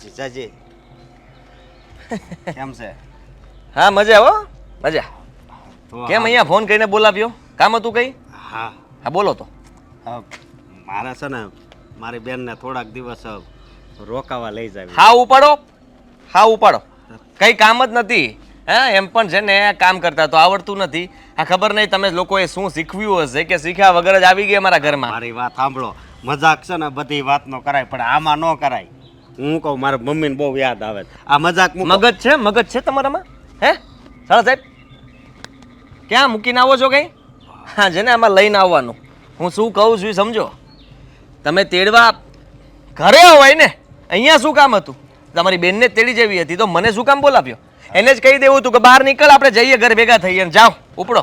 જીજાજી. કેમ છે? હા મજા હો. મજા. કેમ અહીંયા ફોન કરીને બોલાવ્યો? કામ હતું કઈ? હા. હા બોલો તો. મારે છે ને મારી બેનને થોડાક દિવસ રોકાવા લઈ જાય હા ઉપાડો. હા ઉપાડો. કઈ કામ જ નથી. હા એમ પણ છે ને કામ કરતા તો આવડતું નથી. આ ખબર નહીં તમે લોકોએ શું શીખવ્યું હશે કે શીખ્યા વગર જ આવી ગયા મારા ઘરમાં. મારી વાત સાંભળો. મજાક છે ને બધી વાત નો કરાય પણ આમાં ન કરાય. હું કહું મારા મમ્મીને બહુ યાદ આવે. છે. આ મજાક મૂકો. મગજ છે મગજ છે તમારામાં? હે? સાડા સાહેબ. ક્યાં મૂકીને આવો છો કંઈ? હા જેને આમાં લઈને આવવાનું. હું શું કહું છું એ સમજો. તમે તેડવા ઘરે હોય ને અહીંયા શું કામ હતું? તમારી બેનને જ તેડી જેવી હતી તો મને શું કામ બોલાવ્યો? એને જ કહી દેવું હતું કે બહાર નીકળ આપણે જઈએ ઘર ભેગા થઈએ જાઓ ઉપડો.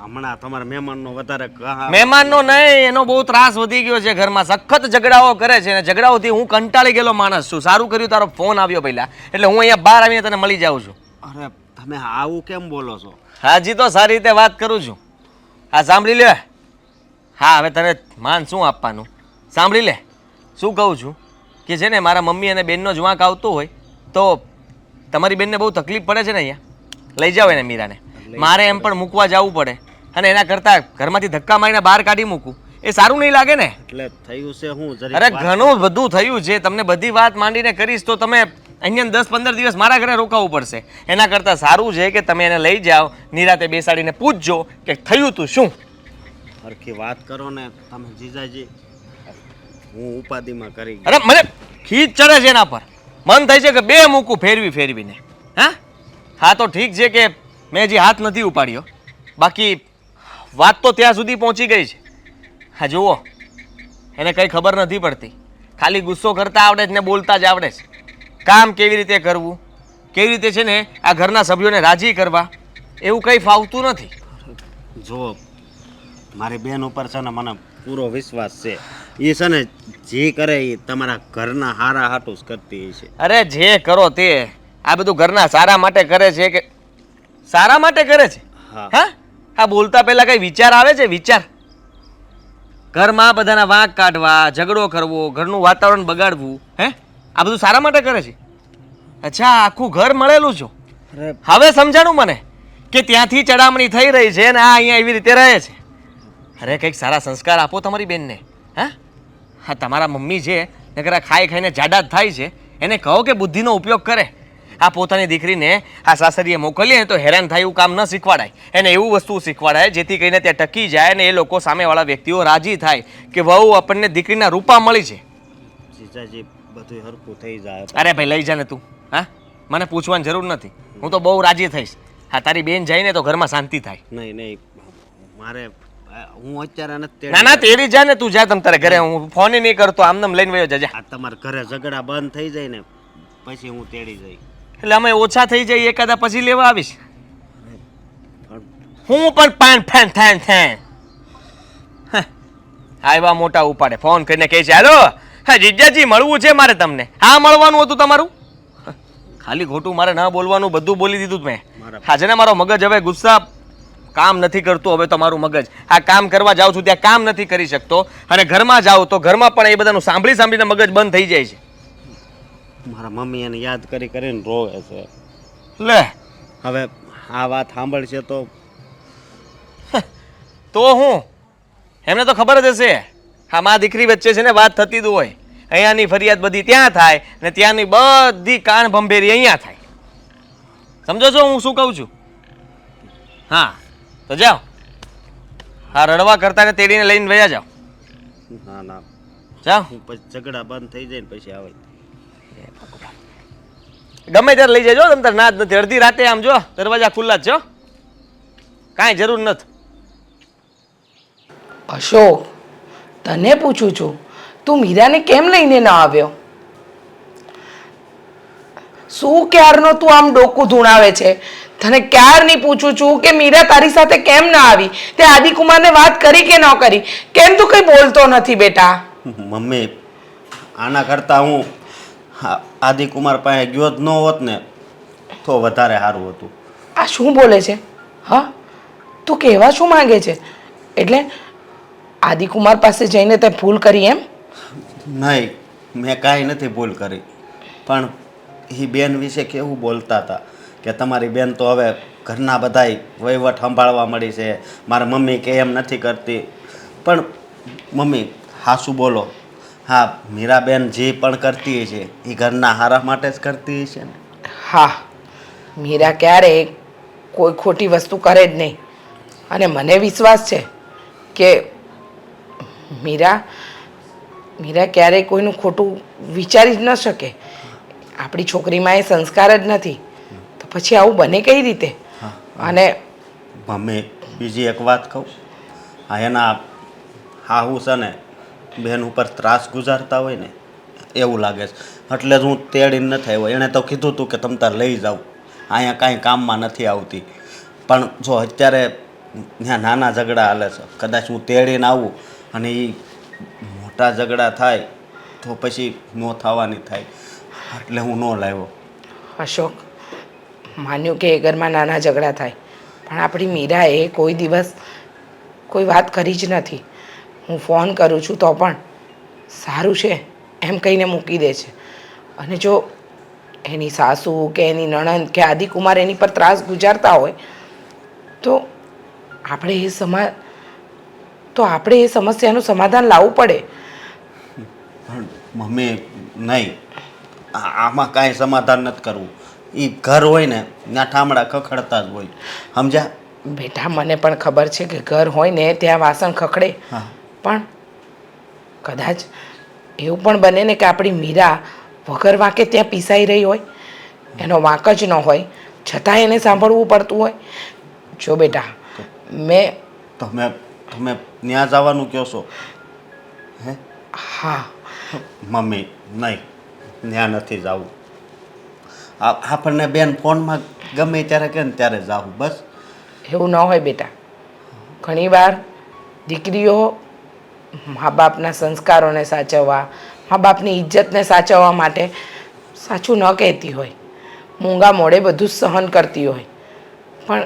હમણાં તમારા મહેમાનનો વધારે મહેમાનનો નહીં એનો બહુ ત્રાસ વધી ગયો છે ઘરમાં. સખત ઝઘડાઓ કરે છે અને ઝઘડાઓથી હું કંટાળી ગયેલો માણસ છું. સારું કર્યું તારો ફોન આવ્યો પહેલા. એટલે હું અહીંયા બહાર આવીને તને મળી જાઉં છું. અરે તમે આવું કેમ બોલો છો? હાજી તો સારી રીતે વાત કરું છું. હા સાંભળી લે. હા હવે તને માન શું આપવાનું? સાંભળી લે. શું કહું છું? કે છે ને મારા મમ્મી અને બેનનો જ વાંક આવતો હોય તો તમારી બેનને બહુ તકલીફ પડે છે ને અહીંયા? લઈ જાઓ એને મીરાને. મારે એમ પણ મૂકવા જવું પડે. અને એના કરતાં ઘરમાંથી ધક્કા મારીને બહાર કાઢી મૂકું. એ સારું નહીં લાગે ને? એટલે થયું છે હું અરે ઘણું બધું થયું છે. તમને બધી વાત માંડીને કરીશ તો તમે અહીંયા દસ પંદર દિવસ મારા ઘરે રોકાવું પડશે. એના કરતાં સારું છે કે તમે એને લઈ જાઓ. નિરાતે બેસાડીને પૂછજો કે થયું તું શું? હરખી વાત કરો ને તમે જીજાજી. હું ઉપાધિમાં કરી. અરે મને ખીચ ચડે છે એના પર. મન થાય છે કે બે મૂકું ફેરવી ફેરવીને. હા? હા, તો ઠીક છે કે મેં હજી હાથ નથી ઉપાડ્યો. બાકી વાત તો ત્યાં સુધી પહોંચી ગઈ છે. હા, જુઓ. એને કંઈ ખબર નથી પડતી. ખાલી ગુસ્સો કરતા આવડે છે ને બોલતા જ આવડે છે. કામ કેવી રીતે કરવું? કેવી રીતે છે ને આ ઘરના સભ્યોને રાજી કરવા? એવું કંઈ ફાવતું નથી. જો મારી બેન ઉપર છે ને મને પૂરો વિશ્વાસ છે. એ છે ને જે કરે એ તમારા ઘરના હારા હાટું જ કરતી છે. અરે જે કરો તે આ બધું ઘરના સારા માટે કરે છે કે સારા માટે કરે છે? હા. હા? આ બોલતા પહેલા કઈ વિચાર આવે છે? વિચાર. ઘરમાં બધાના વાંક કાઢવા ઝઘડો કરવો ઘરનું વાતાવરણ બગાડવું હે? આ બધું સારા માટે કરે છે? અચ્છા આખું ઘર મળેલું છું? હવે સમજાણું મને કે ત્યાંથી ચડામણી થઈ રહી છે અને આ અહીંયા એવી રીતે રહે છે? અરે કંઈક સારા સંસ્કાર આપો તમારી બેનને. હા? હા તમારા મમ્મી છે નકર આ ખાઈ ખાઈને જાડા થાય છે એને કહો કે બુદ્ધિનો ઉપયોગ કરે. આ પોતાની દીકરીને આ સાસરીએ મોકલીએ ને તો હેરાન થાય એવું કામ ન શીખવાડાય. એને એવું વસ્તુ શીખવાડાય જેથી કરીને ત્યાં ટકી જાય અને એ લોકો સામેવાળા વ્યક્તિઓ રાજી થાય કે વહુ આપણને દીકરીના રૂપા મળી છે. જીજાજી બધું હરખું થઈ જાય. અરે ભાઈ લઈ જાને તું. હા? મને પૂછવાની જરૂર નથી. હું તો બહુ રાજી થઈશ. હા તારી બેન જઈને તો ઘરમાં શાંતિ થાય. નહીં નહીં. મારે હું અત્યારે નથી ના ના તેડી જા ને તું જા તમ તારે ઘરે. હું. ફોન નહીં કરતો આમનામ લઈને વયો જજા. આ તમારા ઘરે ઝઘડા બંધ થઈ જાય ને પછી હું તેડી જઈ એટલે અમે ઓછા થઈ જઈએ એકાદા પછી લેવા આવીશ? હું પણ પાન ફેન થેન હે, આવ્યા મોટા ઉપાડે. ફોન કરીને કહે છે હાલો હા જીજાજી મળવું છે મારે તમને. હા મળવાનું હતું તમારું? ખાલી ખોટું મારે ના બોલવાનું બધું બોલી દીધું જ મેં. હાજર હા છે ને મારો મગજ હવે ગુસ્સા કામ નથી કરતું હવે તમારું મગજ. આ કામ કરવા જાઉં છું ત્યાં કામ નથી કરી શકતો. અને ઘરમાં જાઉં તો ઘરમાં પણ એ બધાનું સાંભળી સાંભળીને મગજ બંધ થઈ જાય છે. મારા મમ્મી એને યાદ કરી કરીને રોવે છે. લે. હવે આ વાત સાંભળશે તો તો હું? એમને તો ખબર જ હશે. હા મા દીકરી વચ્ચે છે ને વાત થતી જ હોય. અહીંયાની ફરિયાદ બધી ત્યાં થાય ને ત્યાંની બધી કાન ભંભેરી અહીંયા થાય. સમજો છો હું શું કહું છું? હા. તો જાઓ. હા રડવા કરતા ને તેડીને લઈને વયા જાઓ. ના ના. જાઓ. પછી ઝઘડા બંધ થઈ જાય ને પછી આવે. ગમે ત્યારે લઈ જજો તમે તાર ના જ નથી. અડધી રાતે આમ જો દરવાજા ખુલ્લા જ છો કાંઈ જરૂર નથી. અશોક તને પૂછું છું તું મીરાને કેમ લઈને ના આવ્યો? શું ક્યારનો તું આમ ડોકું ધૂણાવે છે? તને ક્યારની પૂછું છું કે મીરા તારી સાથે કેમ ના આવી? તે આદિકુમારને વાત કરી કે ન કરી? કેમ તું કંઈ બોલતો નથી બેટા? મમ્મી આના કરતાં હું આદિકુમાર પાસે ગયો જ ન હોત ને તો વધારે સારું હતું. આ શું બોલે છે? હા? તું કહેવા શું માંગે છે? એટલે આદિકુમાર પાસે જઈને તે ભૂલ કરી એમ? નહીં મેં કાંઈ નથી ભૂલ કરી. પણ એ બેન વિશે કેવું બોલતા હતા? કે તમારી બેન તો હવે ઘરના બધાય વહીવટ સંભાળવા મળી છે. મારા મમ્મી કે એમ નથી કરતી. પણ મમ્મી, હાસું બોલો. હા, મીરાબેન જે પણ કરતી છે એ ઘરના હારા માટે જ કરતી છે ને? હા, મીરા ક્યારેય કોઈ ખોટી વસ્તુ કરે જ નહીં. અને મને વિશ્વાસ છે કે મીરા મીરા ક્યારેય કોઈનું ખોટું વિચારી જ ન શકે. આપણી છોકરીમાં એ સંસ્કાર જ નથી. તો પછી આવું બને કઈ રીતે? અને મમ્મી બીજી એક વાત કહું. હા એના હાહુ છે ને બેન ઉપર ત્રાસ ગુજારતા હોય ને એવું લાગે છે. એટલે જ હું તેડીને નથી આવ્યો. એણે તો કીધું હતું કે તમ તાર લઈ જાઓ. અહીંયા કાંઈ કામમાં નથી આવતી. પણ જો અત્યારે ત્યાં નાના ઝઘડા હાલે છે. કદાચ હું તેડીને આવું અને એ મોટા ઝઘડા થાય તો પછી ન થવાની થાય. એટલે હું ન લાવ્યો. અશોક માન્યું કે એ ઘરમાં નાના ઝઘડા થાય. પણ આપણી મીરાએ કોઈ દિવસ કોઈ વાત કરી જ નથી. હું ફોન કરું છું તો પણ સારું છે એમ કહીને મૂકી દે છે. અને જો એની સાસુ કે એની નણંદ કે આદિકુમાર એની પર ત્રાસ ગુજારતા હોય, તો આપણે એ સમા, તો આપણે એ સમસ્યાનું સમાધાન લાવવું પડે. મમ્મી, નહીં. આમાં કાંઈ સમાધાન નથી કરવું. એ ઘર હોય ને ત્યાં ઠામડા ખખડતા જ હોય. સમજ્યા? બેટા મને પણ ખબર છે કે ઘર હોય ને ત્યાં વાસણ ખખડે. પણ કદાચ એવું પણ બને ને કે આપણી મીરા વગર વાંકે ત્યાં પીસાઈ રહી હોય એનો વાંક જ ન હોય છતાં એને સાંભળવું પડતું હોય. જો બેટા મેં તમે તમે ત્યાં જવાનું કહો છો? હે? હા. મમ્મી નહીં ત્યાં નથી જવું. આપણને બેન ફોનમાં ગમે ત્યારે કે ને ત્યારે જાવું બસ. એવું ન હોય બેટા. ઘણીવાર દીકરીઓ મા બાપના સંસ્કારોને સાચવવા, મા બાપની ઇજ્જતને સાચવવા માટે સાચું ન કહેતી હોય. મૂંગા મોડે બધું સહન કરતી હોય. પણ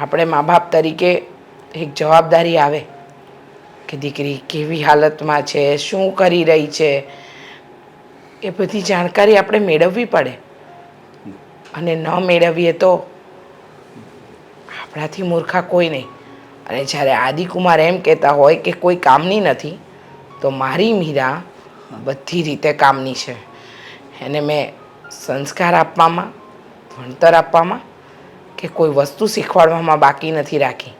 આપણે મા બાપ તરીકે એક જવાબદારી આવે કે દીકરી કેવી હાલતમાં છે, શું કરી રહી છે એ બધી જાણકારી આપણે મેળવવી પડે. અને ન મેળવીએ તો આપણાથી મૂર્ખા કોઈ નહીં. અને જ્યારે આદિકુમાર એમ કહેતા હોય કે કોઈ કામની નથી, તો મારી મીરા બધી રીતે કામની છે. એને મેં સંસ્કાર આપવામાં, ભણતર આપવામાં કે કોઈ વસ્તુ શીખવાડવામાં બાકી નથી રાખી.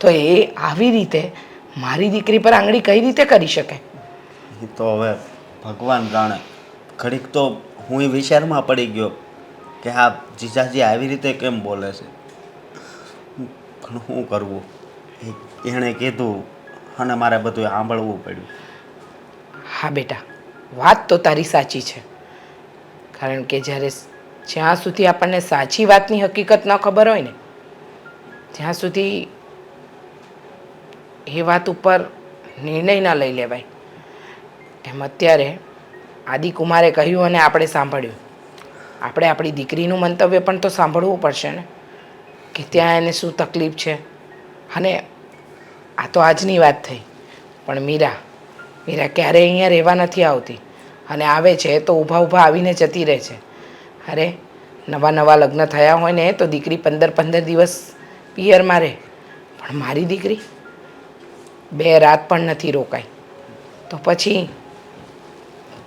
તો એ આવી રીતે મારી દીકરી પર આંગળી કઈ રીતે કરી શકે? તો હવે ભગવાન જાણે. ઘડીક તો હું એ વિચારમાં પડી ગયો કે આ જીજાજી આવી રીતે કેમ બોલે છે? શું કરવું? એણે કીધું અને મારે બધું સાંભળવું પડ્યું. હા બેટા, વાત તો તારી સાચી છે. કારણ કે જ્યારે જ્યાં સુધી આપણને સાચી વાતની હકીકત ન ખબર હોય ને, ત્યાં સુધી એ વાત ઉપર નિર્ણય ન લઈ લેવાય. એમ અત્યારે આદિકુમારે કહ્યું અને આપણે સાંભળ્યું. આપણે આપણી દીકરીનું મંતવ્ય પણ તો સાંભળવું પડશે ને, કે ત્યાં એને શું તકલીફ છે? અને આ તો આજની વાત થઈ, પણ મીરા મીરા ક્યારેય અહીંયા રહેવા નથી આવતી. અને આવે છે તો ઊભા ઊભા આવીને જતી રહે છે. અરે, નવા નવા લગ્ન થયા હોય ને, તો દીકરી પંદર પંદર દિવસ પિયરમાં રહે. પણ મારી દીકરી? બે રાત પણ નથી રોકાઈ. તો પછી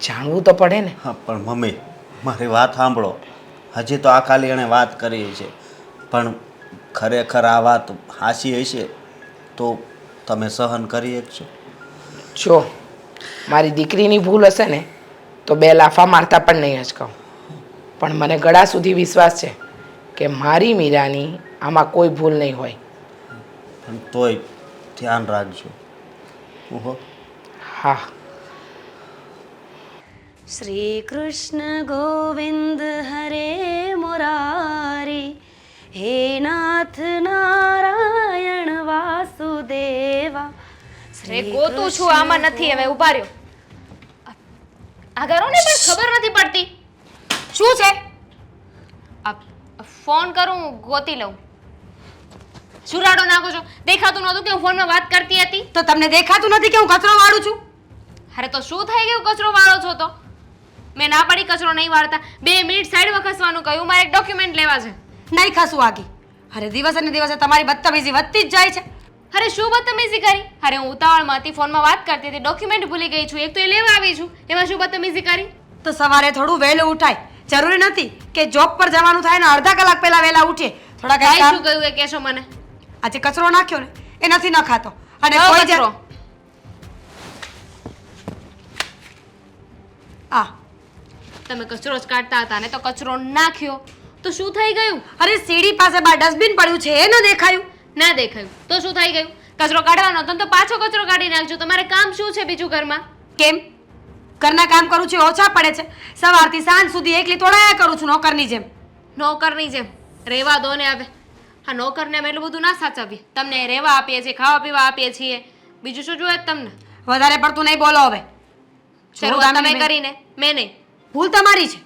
જાણવું તો પડે ને. હા પણ મમ્મી મારી વાત સાંભળો. હજી તો આ ખાલી એણે વાત કરી છે. પણ ખરેખર આ વાત હાસી હશે તો તમે સહન કરી શકશો. જો મારી દીકરીની ભૂલ હશે ને તો બે લાફા મારતા પણ નહીં અચકાઉં પણ મને ગળા સુધી વિશ્વાસ છે કે મારી મીરાની આમાં કોઈ ભૂલ નહીં હોય. પણ તોય ધ્યાન રાખજો. હા. શ્રીકૃષ્ણ ગોવિંદ હરે મુરારી હે નાથ નારાયણ વાસુદેવા રે ગોતું છું આમાં નથી હવે ઊભા રહ્યો. આ ને પણ ખબર નથી પડતી. શું છે? ફોન કરું ગોતી લઉં. ચુરાડો નાખો છો. દેખાતું નહોતું કે હું ફોનમાં વાત કરતી હતી? તો તમને દેખાતું નથી કે હું કચરો વાળું છું? અરે તો શું થઈ ગયું? કચરો વાળો છો તો? મેં ના પાડી કચરો નહીં વાળતા. બે મિનિટ સાઈડમાં ખસવાનું કહ્યું મારે એક ડોક્યુમેન્ટ લેવા છે. નહીં ખસું આગી. અરે દિવસે ને દિવસે તમારી બદતમીજી વધતી જ જાય છે. અરે શું બદતમીઝી કરી? અરે હું ઉતાવળમાં હતી ફોનમાં વાત કરતી હતી ડોક્યુમેન્ટ ભૂલી ગઈ છું એક તો એ લેવા આવી છું. એમાં શું બદતમીઝી કરી? તો સવારે થોડું વહેલું ઉઠાય. જરૂરી નથી કે જોબ પર જવાનું થાય ને અડધા કલાક પહેલા વહેલા ઉઠે. થોડા કઈ શું કહ્યું એ કહેશો મને? આજે કચરો નાખ્યો ને એ નથી ન ખાતો અને કોઈ કચરો? આ. તમે કચરો જ કાઢતા હતા ને તો કચરો નાખ્યો. તો શું થઈ ગયું? અરે સીડી પાસે બાર ડસ્ટબિન પડ્યું છે એ ન દેખાયું. ના દેખાયું. તો શું થઈ ગયું? કચરો કાઢવાનો હતો તો પાછો કચરો કાઢી નાખજો. તમારે કામ શું છે બીજું ઘરમાં? કેમ? ઘરના કામ કરું છું ઓછા પડે છે. સવારથી સાંજ સુધી એકલી તોડાયા કરું છું નોકરની જેમ. નોકરની જેમ. રેવા દો ને હવે. હા નોકરને અમે એટલું બધું ના સાચવીએ. તમને રહેવા આપીએ છીએ ખાવા પીવા આપીએ છીએ. બીજું શું જોઈએ તમને? વધારે પડતું નહીં બોલો હવે. શરૂઆત તમે કરીને. મેં નહીં. ભૂલ તમારી છે.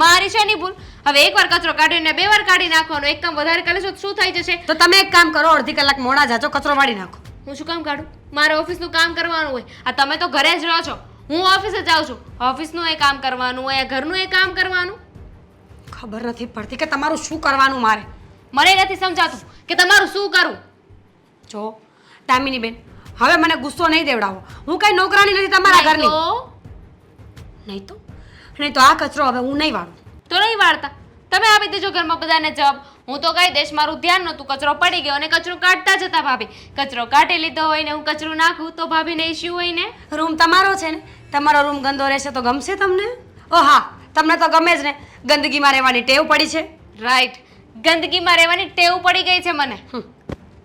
મારી છે નહીં ભૂલ. હવે એકવાર કચરો કાઢીને બે વાર કાઢી નાખવાનો એક કામ વધારે કરે તો શું થઈ જશે? તો તમે એક કામ કરો અડધી કલાક મોડા જાજો કચરો વાળી નાખો. હું શું કામ કાઢું? મારે ઓફિસનું કામ કરવાનું હોય. આ તમે તો ઘરે જ રહો છો. હું ઓફિસે જાઉં છું. ઓફિસનું એ કામ કરવાનું હોય ઘરનું એ કામ કરવાનું. ખબર નથી પડતી કે તમારું શું કરવાનું મારે. મને નથી સમજાતું કે તમારું શું કરવું જો દામિની બેન હવે મને ગુસ્સો નહીં દેવડાવો. હું કઈ નોકરાની નથી તમારા ઘરની. નહીં તો? નહીં તો આ કચરો હવે હું નહીં વાળું. તો નહીં વાળતા. તમે આપી દેજો ઘરમાં બધાને જવાબ હું તો કહી દઈશ મારું ધ્યાન નહોતું કચરો પડી ગયો અને કચરો કાઢતા જતા ભાભી. કચરો કાઢી લીધો હોય ને હું કચરો નાખું તો ભાભીને ઇશ્યુ હોય ને? રૂમ તમારો છે ને? તમારો રૂમ ગંદો રહેશે તો ગમશે તમને? ઓ હા તમને તો ગમે જ ને. ગંદકીમાં રહેવાની ટેવ પડી છે? રાઈટ ગંદકીમાં રહેવાની ટેવ પડી ગઈ છે મને.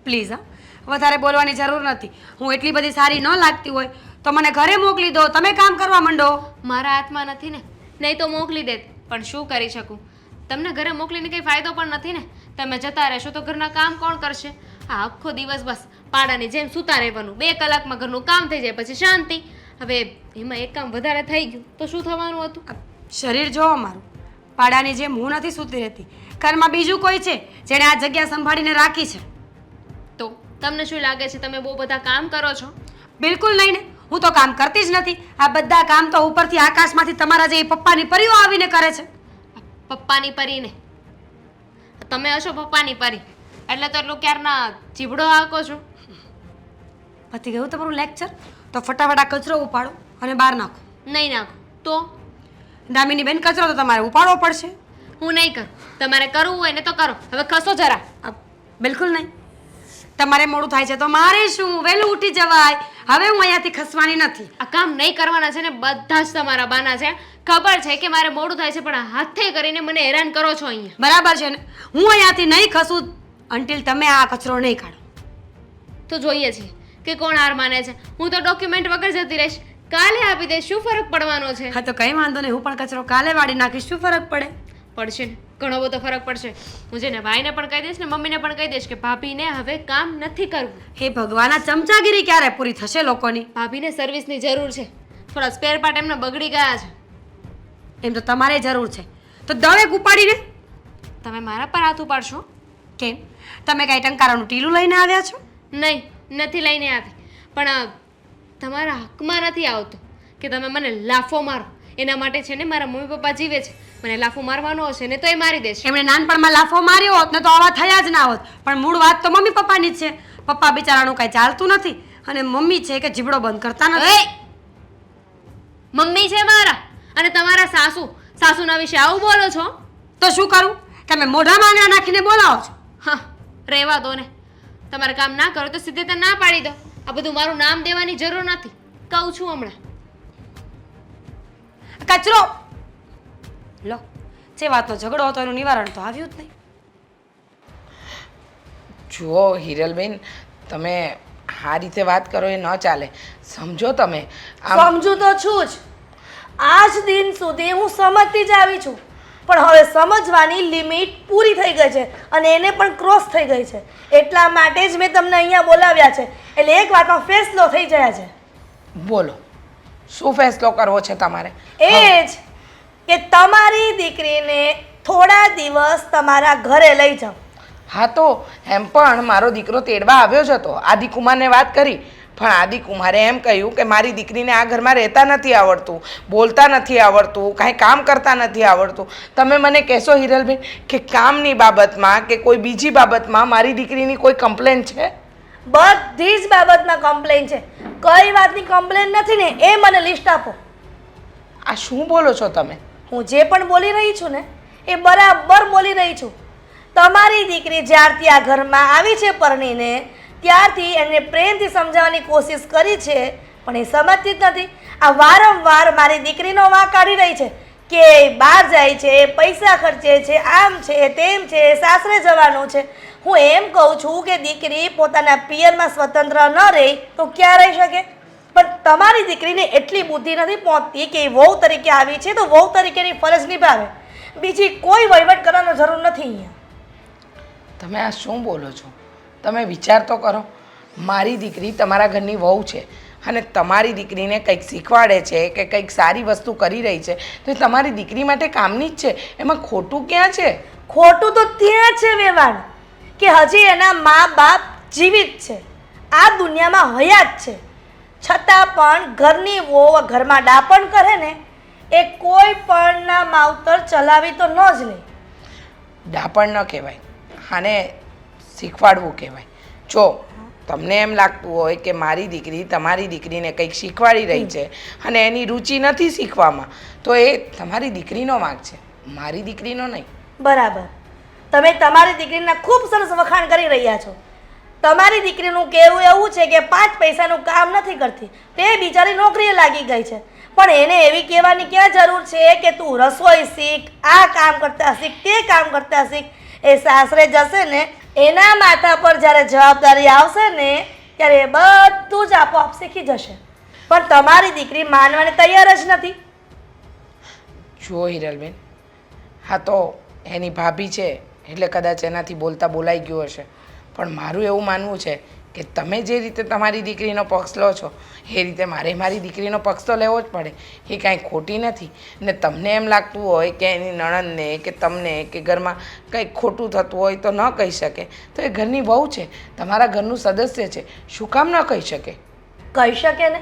પ્લીઝ હા. વધારે બોલવાની જરૂર નથી. હું એટલી બધી સારી ન લાગતી હોય તો મને ઘરે મોકલી દો. તમે કામ કરવા માંડો. મારા હાથમાં નથી ને. નહીં તો મોકલી દેત પણ શું કરી શકું? તમને ઘરે મોકલીને કંઈ ફાયદો પણ નથી ને? તમે જતા રહેશો તો ઘરના કામ કોણ કરશે? આ આખો દિવસ બસ પાડાની જેમ સૂતા રહેવાનું. બે કલાકમાં ઘરનું કામ થઈ જાય પછી શાંતિ. હવે એમાં એક કામ વધારે થઈ ગયું. તો શું થવાનું હતું? શરીર જોવો મારું. પાડાની જેમ હું નથી સૂતી રહેતી. ઘરમાં બીજું કોઈ છે જેણે આ જગ્યા સંભાળીને રાખી છે? તો તમને શું લાગે છે? તમે બહુ બધા કામ કરો છો? બિલકુલ નહીં ને. હું તો કામ કરતી જ નથી. આ બધા કામ તો ઉપરથી આકાશમાંથી તમારા જે પપ્પાની પરીઓ આવીને કરે છે. પપ્પાની પરીને? તમે હશો પપ્પાની પરી. એટલે તો એટલું ક્યારના જીભડો આકો છો? પતી ગયું તમારું લેક્ચર તો ફટાફટ આ કચરો ઉપાડો અને બહાર નાખો. નહીં નાખો. તો? દામિની બેન કચરો તો તમારે ઉપાડવો પડશે. હું નહીં કરું. તમારે કરવું હોય ને તો કરો. હવે ખસો જરા. બિલકુલ નહીં. તમારે મોડું થાય છે તો મારે શું? વહેલું ઉઠી જવાય. હવે હું અહીંયાથી ખસવાની નથી. આ કામ નહીં કરવાના છે ને બધા જ તમારા બાના છે. ખબર છે કે મારે મોડું થાય છે પણ આ હાથે કરીને મને હેરાન કરો છો અહીંયા. બરાબર છે ને? હું અહીંયાથી નહીં ખસું અન્ટિલ તમે આ કચરો નહીં કાઢો. તો જોઈએ છીએ કે કોણ હાર માને છે. હું તો ડોક્યુમેન્ટ વગર જતી રહીશ. કાલે આપી દે શું ફરક પડવાનો છે? હા તો કંઈ વાંધો નહીં. હું પણ કચરો કાલે વાળી નાખીશ. શું ફરક પડે? પડશે ને. ઘણો બધો ફરક પડશે. હું છે ને ભાઈને પણ કહી દઈશ ને મમ્મીને પણ કહી દઈશ કે ભાભીને હવે કામ નથી કરવું. હે ભગવાન આ ચમચાગીરી ક્યારે પૂરી થશે લોકોની? ભાભીને સર્વિસની જરૂર છે. થોડા સ્પેર પાર્ટ એમને બગડી ગયા છે. એમ તો તમારે જરૂર છે. તો દવેક ઉપાડીને. તમે મારા પર હાથ ઉપાડશો? કેમ? તમે કાંઈ ટંકારાનું ટીલું લઈને આવ્યા છો? નહીં નથી લઈને આવી. પણ તમારા હકમાં નથી આવતું કે તમે મને લાફો મારો. એના માટે છે ને મારા મમ્મી પપ્પા જીવે છે. મને લાફો મારવાનો હશે ને તો એ મારી દેશે. એમણે નાનપણમાં લાફો માર્યો હોત ને તો આવા થયા જ ના હોત. પણ મૂળ વાત તો મમ્મી પપ્પાની જ છે. પપ્પા બિચારાનું કાંઈ ચાલતું નથી અને મમ્મી છે કે જીબડો બંધ કરતા નથી. મમ્મી છે મારા અને તમારા સાસુ. સાસુના વિશે આવું બોલો છો? તો શું કરું? તમે મોઢામાં માંગણા નાખીને બોલાવો છો? હા રહેવા દો ને. તમારે કામ ના કરો તો સીધે તો ના પાડી દો. આ બધું મારું નામ દેવાની જરૂર નથી. કહું છું હમણાં. કચરો! લો જે વાતનો ઝઘડો હતો એનું નિવારણ તો આવ્યું જ નહીં. જુઓ હિરલબેન તમે આ રીતે વાત કરો એ ન ચાલે. સમજો તમે સમજુ તો છું જ. આજ દિન સુધી હું સમજતી જ આવી છું. પણ હવે સમજવાની લિમિટ પૂરી થઈ ગઈ છે અને એને પણ ક્રોસ થઈ ગઈ છે. એટલા માટે જ મેં તમને અહીંયા બોલાવ્યા છે. એટલે એક વાતનો ફેસલો થઈ જાય છે. બોલો શું ફેસલો કરવો છે તમારે? એ જ. કે તમારી દીકરીને થોડા દિવસ તમારા ઘરે લઈ જાઓ. હા તો એમ પણ મારો દીકરો તેડવા આવ્યો જ હતો. આદિકુમારને વાત કરી. પણ આદિકુમારે એમ કહ્યું કે મારી દીકરીને આ ઘરમાં રહેતા નથી આવડતું બોલતા નથી આવડતું કાંઈ કામ કરતા નથી આવડતું. તમે મને કહેશો હિરલબેન કે કામની બાબતમાં કે કોઈ બીજી બાબતમાં મારી દીકરીની કોઈ કમ્પ્લેન છે? બધી જ બાબતમાં કમ્પ્લેન છે. કઈ વાતની કમ્પ્લેન નથી ને એ મને લિસ્ટ આપો. આ શું બોલો છો તમે? હું જે પણ બોલી રહી છું ને, એ બરાબર બોલી રહી છું. તમારી દીકરી જ્યારથી આ ઘરમાં આવી છે પરણીને, ત્યારથી એને પ્રેમથી સમજાવવાની કોશિશ કરી છે, પણ એ સમજતી જ નથી. આ વારંવાર મારી દીકરીનો વાંક કાઢી રહી છે. કે બહાર જાય છે પૈસા ખર્ચે છે, આમ છે, તેમ છે સાસરે જવાનું છે. હું એમ કહું છું કે દીકરી પોતાના પિયરમાં સ્વતંત્ર ન રહે તો ક્યાં રહી શકે? પણ તમારી દીકરીને એટલી બુદ્ધિ નથી પહોંચતી કે એ વહુ તરીકે આવી છે તો વહુ તરીકેની ફરજ નિભાવે. બીજી કોઈ વહીવટ કરવાનો જરૂર નથી અહીંયા. તમે આ શું બોલો છો? તમે વિચાર તો કરો. મારી દીકરી તમારા ઘરની વહુ છે અને તમારી દીકરીને કંઈક શીખવાડે છે કે કંઈક સારી વસ્તુ કરી રહી છે તો એ તમારી દીકરી માટે કામની જ છે. એમાં ખોટું ક્યાં છે? ખોટું તો ત્યાં છે વેવાણ કે હજી એના મા બાપ જીવિત છે. આ દુનિયામાં હયાત છે. છતાં પણ ઘરની વોવ ઘરમાં ડાપણ કરે ને એ કોઈ પણના માવતર ચલાવી તો ન જ લે. ડાપણ ન કહેવાય. આને શીખવાડવું કહેવાય. જો તમને એમ લાગતું હોય કે મારી દીકરી તમારી દીકરીને કંઈક શીખવાડી રહી છે અને એની રુચિ નથી શીખવામાં તો એ તમારી દીકરીનો વાંક છે. મારી દીકરીનો નહીં. બરાબર. તમે તમારી દીકરીના ખૂબ સરસ વખાણ કરી રહ્યા છો. તમારી દીકરીનું કહેવું એવું છે કે પાંચ પૈસાનું કામ નથી કરતી. તે બિચારી નોકરીએ લાગી ગઈ છે. પણ એને એવી કહેવાની ક્યાં જરૂર છે કે તું રસોઈ શીખ, આ કામ કરતા શીખ, તે કામ કરતા શીખ. એ સાસરે જશે ને, એના માથા પર જ્યારે જવાબદારી આવશે ને, ત્યારે એ બધું જ આપોઆપ શીખી જશે. પણ તમારી દીકરી માનવાની તૈયાર જ નથી. જુઓ હિરલબેન, હા તો એની ભાભી છે, એટલે કદાચ એનાથી બોલતા બોલાઈ ગયું હશે. પણ મારું એવું માનવું છે કે તમે જે રીતે તમારી દીકરીનો પક્ષ લો છો, એ રીતે મારે મારી દીકરીનો પક્ષ તો લેવો જ પડે. એ કાંઈ ખોટી નથી. ને તમને એમ લાગતું હોય કે એની નણંદને કે તમને કે ઘરમાં કંઈક ખોટું થતું હોય તો ન કહી શકે. તો એ ઘરની વહુ છે. તમારા ઘરનું સદસ્ય છે. શું કામ ન કહી શકે? કહી શકે ને?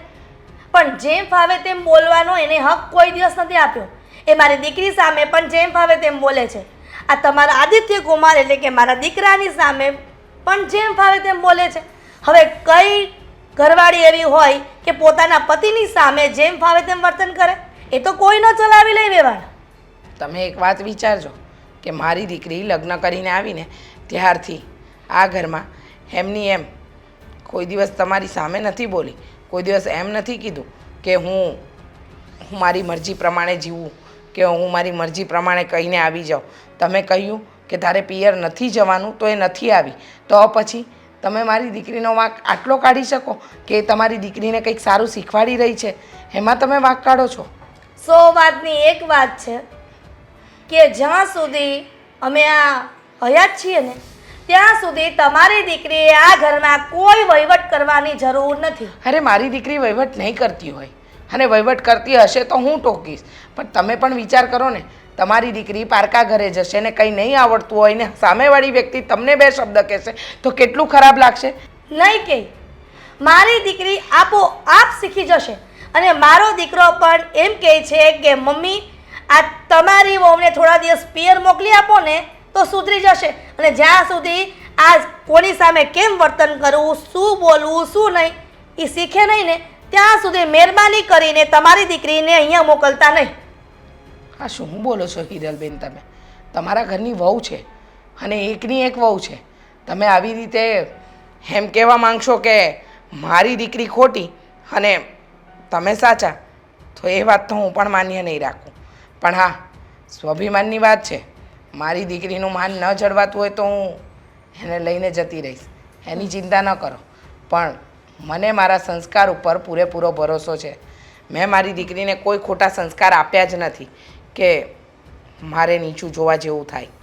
પણ જેમ ફાવે તેમ બોલવાનો એને હક કોઈ દિવસ નથી આપ્યો. એ મારી દીકરી સામે પણ જેમ ફાવે તેમ બોલે છે. આ તમારા આદિત્ય કુમાર એટલે કે મારા દીકરાની સામે પણ જેમ ફાવે તેમ બોલે છે. હવે કઈ ઘરવાળી એવી હોય કે પોતાના પતિની સામે જેમ ફાવે તેમ વર્તન કરે, એ તો કોઈ ન ચલાવી લે વ્યવહાર. તમે એક વાત વિચારજો કે મારી દીકરી લગ્ન કરીને આવીને ત્યારથી આ ઘરમાં એમની એમ કોઈ દિવસ તમારી સામે નથી બોલી, કોઈ દિવસ એમ નથી કીધું કે હું હું મારી મરજી પ્રમાણે જીવું, કે હું મારી મરજી પ્રમાણે કહીને આવી જાઉં. તમે કહ્યું કે તારે પિયર નથી જવાનું તો એ નથી આવી. તો પછી તમે મારી દીકરીનો વાંક આટલો કાઢી શકો કે તમારી દીકરીને કંઈક સારું શીખવાડી રહી છે? એમાં તમે વાંક કાઢો છો? સો વાતની એક વાત છે કે જ્યાં સુધી અમે આ હયાત છીએ ને ત્યાં સુધી તમારી દીકરી આ ઘરમાં કોઈ વહીવટ કરવાની જરૂર નથી. અરે મારી દીકરી વહીવટ નહીં કરતી હોય. અને વહીવટ કરતી હશે તો હું ટોકીશ. પણ તમે પણ વિચાર કરો ને તમારી દીકરી પારકા ઘરે જશે ને કંઈ નહીં આવડતું હોય ને સામેવાળી વ્યક્તિ તમને બે શબ્દ કહેશે, તો કેટલું ખરાબ લાગશે? નહીં કે. મારી દીકરી આપો આપ શીખી જશે અને મારો દીકરો પણ એમ કહે છે કે, મમ્મી, આ તમારી વહુને થોડા દિવસ પિયર મોકલી આપો ને તો સુધરી જશે. અને જ્યાં સુધી આ કોની સામે કેમ વર્તન કરવું શું બોલવું, શું નહીં એ શીખે નહીં ને, ત્યાં સુધી મહેરબાની કરીને તમારી દીકરીને અહીંયા મોકલતા નહીં. હા, શું બોલો છો હિરલબેન તમે? તમારા ઘરની વહુ છે અને એકની એક વહુ છે. તમે આવી રીતે એમ કહેવા માંગશો કે મારી દીકરી ખોટી અને તમે સાચા, તો એ વાત તો હું પણ માન્ય નહીં રાખું. પણ હા, સ્વાભિમાનની વાત છે. મારી દીકરીનું માન ન જળવાતું હોય તો હું એને લઈને જતી રહીશ. એની ચિંતા ન કરો. પણ મને મારા સંસ્કાર ઉપર પૂરેપૂરો ભરોસો છે. મેં મારી દીકરીને કોઈ ખોટા સંસ્કાર આપ્યા જ નથી. કે મારે નીચું જોવા જેવું થાય.